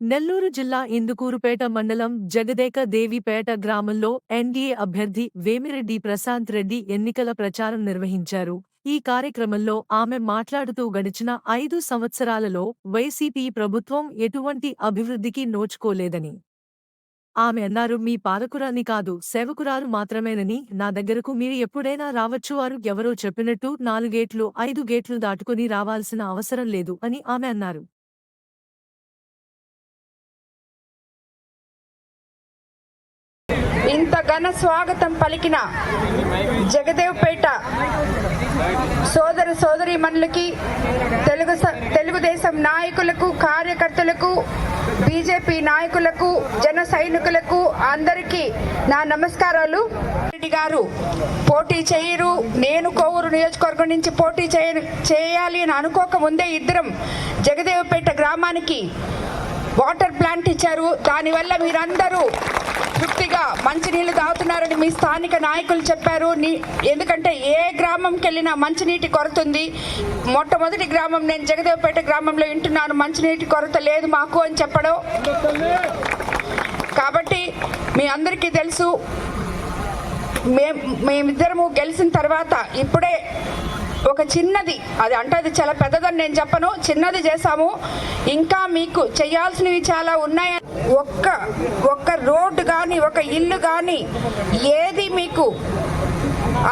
నెల్లూరు జిల్లా ఇందుకూరుపేట మండలం జగదేక దేవిపేట గ్రామంలో ఎన్డీఏ అభ్యర్థి వేమిరెడ్డి ప్రశాంత్ రెడ్డి ఎన్నికల ప్రచారం నిర్వహించారు. ఈ కార్యక్రమంలో ఆమె మాట్లాడుతూ గడిచిన ఐదు సంవత్సరాలలో వైసీపీ ప్రభుత్వం ఎటువంటి అభివృద్ధికి నోచుకోలేదని ఆమె అన్నారు. మీ పాలకురాని కాదు సేవకురాలు మాత్రమేనని. నా దగ్గరకు మీరు ఎప్పుడైనా రావచ్చు. వారు ఎవరో చెప్పినట్టు నాలుగేట్లు ఐదు గేట్లు దాటుకుని రావాల్సిన అవసరం లేదు అని ఆమె అన్నారు. ఇంత ఘన స్వాగతం పలికిన జగదేవ్పేట సోదర సోదరి మనులకి తెలుగు స- తెలుగుదేశం నాయకులకు కార్యకర్తలకు బీజేపీ నాయకులకు జన సైనికులకు అందరికీ నా నమస్కారాలు. రెడ్డి గారు పోటీ చేయరు నేను కోవూరు నియోజకవర్గం నుంచి పోటీ చేయ చేయాలి అని అనుకోక ముందే ఇద్దరం జగదేవపేట గ్రామానికి వాటర్ ప్లాంట్ ఇచ్చారు. దానివల్ల మీరందరూ తృప్తిగా మంచినీళ్ళు తాగుతున్నారని మీ స్థానిక నాయకులు చెప్పారు. నీ- ఎందుకంటే ఏ గ్రామంకి వెళ్ళినా మంచినీటి కొరత ఉంది. మొట్టమొదటి గ్రామం నేను జగదేవపేట గ్రామంలో వింటున్నాను. మంచినీటి కొరత లేదు మాకు అని చెప్పడం. కాబట్టి మీ అందరికీ తెలుసు. మేమిద్దరము గెలిచిన తర్వాత ఇప్పుడే ఒక చిన్నది అది అంటే అది చాలా పెద్దదని నేను చెప్పను చిన్నది చేశాము. ఇంకా మీకు చేయాల్సినవి చాలా ఉన్నాయని ఒక్క ఒక్క రోడ్డు కానీ ఒక ఇల్లు కానీ ఏది మీకు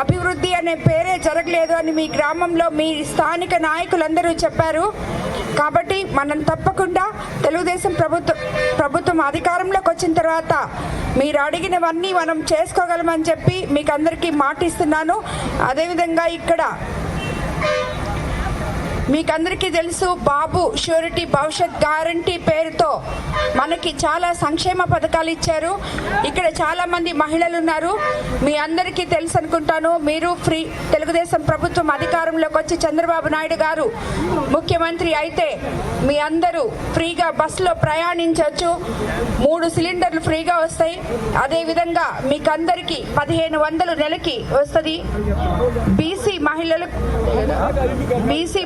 అభివృద్ధి అనే పేరే జరగలేదు అని మీ గ్రామంలో మీ స్థానిక నాయకులందరూ చెప్పారు. కాబట్టి మనం తప్పకుండా తెలుగుదేశం ప్రభుత్వం ప్రభుత్వం అధికారంలోకి వచ్చిన తర్వాత మీరు అడిగినవన్నీ మనం చేసుకోగలమని చెప్పి మీకు అందరికీ మాటిస్తున్నాను. అదేవిధంగా ఇక్కడ మీకందరికీ తెలుసు బాబు షూరిటీ భవిష్యత్ గ్యారంటీ పేరుతో మనకి చాలా సంక్షేమ పథకాలు ఇచ్చారు. ఇక్కడ చాలా మంది మహిళలు ఉన్నారు. మీ అందరికీ తెలుసు అనుకుంటాను. మీరు ఫ్రీ తెలుగుదేశం ప్రభుత్వం అధికారంలోకి వచ్చి చంద్రబాబు నాయుడు గారు ముఖ్యమంత్రి అయితే మీ అందరూ ఫ్రీగా బస్సులో ప్రయాణించవచ్చు. మూడు సిలిండర్లు ఫ్రీగా వస్తాయి. అదేవిధంగా మీకు అందరికీ పదిహేను వందలు నెలకి వస్తుంది. బీసీ మహిళలు బీసీ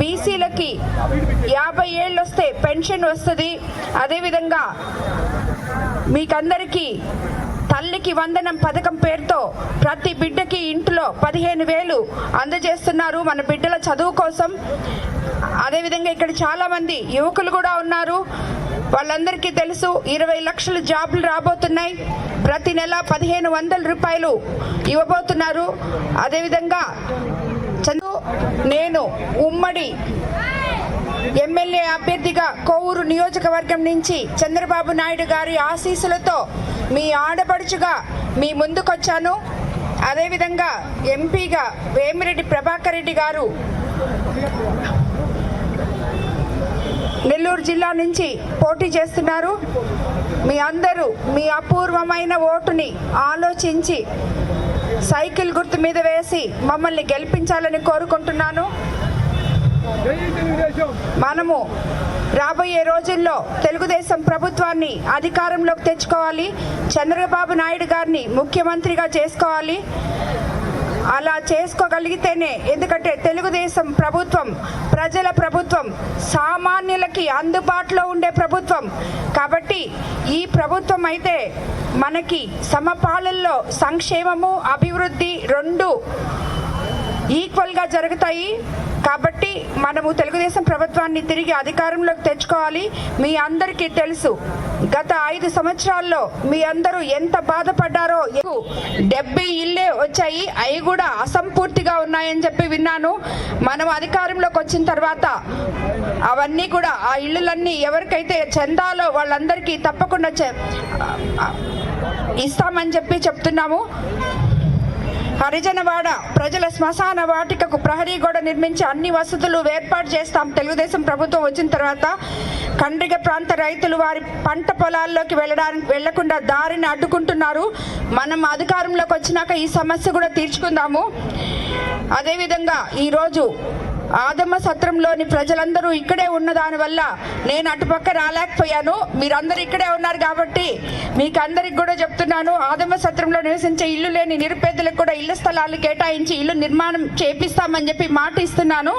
బీసీలకి యాభై ఏళ్ళు వస్తే పెన్షన్ వస్తుంది. అదేవిధంగా మీకందరికీ తల్లికి వందనం పథకం పేరుతో ప్రతి బిడ్డకి ఇంట్లో పదిహేను వేలు అందజేస్తున్నారు మన బిడ్డల చదువు కోసం. అదేవిధంగా ఇక్కడ చాలామంది యువకులు కూడా ఉన్నారు. వాళ్ళందరికీ తెలుసు ఇరవై లక్షల జాబులు రాబోతున్నాయి. ప్రతి నెల పదిహేను వందల రూపాయలు ఇవ్వబోతున్నారు. అదేవిధంగా చందు నేను ఉమ్మడి ఎమ్మెల్యే అభ్యర్థిగా కోవూరు నియోజకవర్గం నుంచి చంద్రబాబు నాయుడు గారి ఆశీస్సులతో మీ ఆడపడుచుగా మీ ముందుకొచ్చాను. అదేవిధంగా ఎంపీగా వేమిరెడ్డి ప్రభాకర్ రెడ్డి గారు నెల్లూరు జిల్లా నుంచి పోటీ చేస్తున్నారు. మీ అందరూ మీ అపూర్వమైన ఓటుని ఆలోచించి సైకిల్ గుర్తు మీద వేసి మమ్మల్ని గెలిపించాలని కోరుకుంటున్నాను. మనము రాబోయే రోజుల్లో తెలుగుదేశం ప్రభుత్వాన్ని అధికారంలోకి తెచ్చుకోవాలి. చంద్రబాబు నాయుడు గారిని ముఖ్యమంత్రిగా చేసుకోవాలి. అలా చేసుకోగలిగితేనే ఎందుకంటే తెలుగుదేశం ప్రభుత్వం ప్రజల ప్రభుత్వం సామాన్యులకి అందుబాటులో ఉండే ప్రభుత్వం. కాబట్టి ఈ ప్రభుత్వం అయితే మనకి సమపాలనలో సంక్షేమము అభివృద్ధి రెండు ఈక్వల్గా జరుగుతాయి. కాబట్టి మనము తెలుగుదేశం ప్రభుత్వాన్ని తిరిగి అధికారంలోకి తెచ్చుకోవాలి. మీ అందరికీ తెలుసు గత ఐదు సంవత్సరాల్లో మీ అందరూ ఎంత బాధపడ్డారో డెబ్బై ఇల్లే వచ్చాయి. అవి కూడా అసంపూర్తిగా ఉన్నాయని చెప్పి విన్నాను. మనం అధికారంలోకి వచ్చిన తర్వాత అవన్నీ కూడా ఆ ఇళ్ళులన్నీ ఎవరికైతే చెందాలో వాళ్ళందరికీ తప్పకుండా చె- ఇస్తామని చెప్పి చెప్తున్నాము. హరిజనవాడ ప్రజల శ్మశాన వాటికకు ప్రహరీ గోడ నిర్మించి అన్ని వసతులు ఏర్పాటు చేస్తాం. తెలుగుదేశం ప్రభుత్వం వచ్చిన తర్వాత కండ్రిగ ప్రాంత రైతులు వారి పంట పొలాల్లోకి వెళ్ళడానికి వెళ్ళకుండా దారిని అడ్డుకుంటున్నారు. మనం అధికారంలోకి వచ్చినాక ఈ సమస్య కూడా తీర్చుకుందాము. అదేవిధంగా ఈరోజు ఆదమ్మ సత్రంలోని ప్రజలందరూ ఇక్కడే ఉన్న దానివల్ల నేను అటుపక్క రాలేకపోయాను. మీరందరూ ఇక్కడే ఉన్నారు కాబట్టి మీకు అందరికి కూడా చెప్తున్నాను ఆదమ్మ సత్రంలో నివసించే ఇల్లు లేని నిరుపేదలకు కూడా ఇళ్ళ స్థలాలు కేటాయించి ఇల్లు నిర్మాణం చేపిస్తామని చెప్పి మాట ఇస్తున్నాను.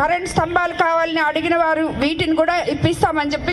కరెంట్ స్తంభాలు కావాలని అడిగిన వారు వీటిని కూడా ఇప్పిస్తామని చెప్పి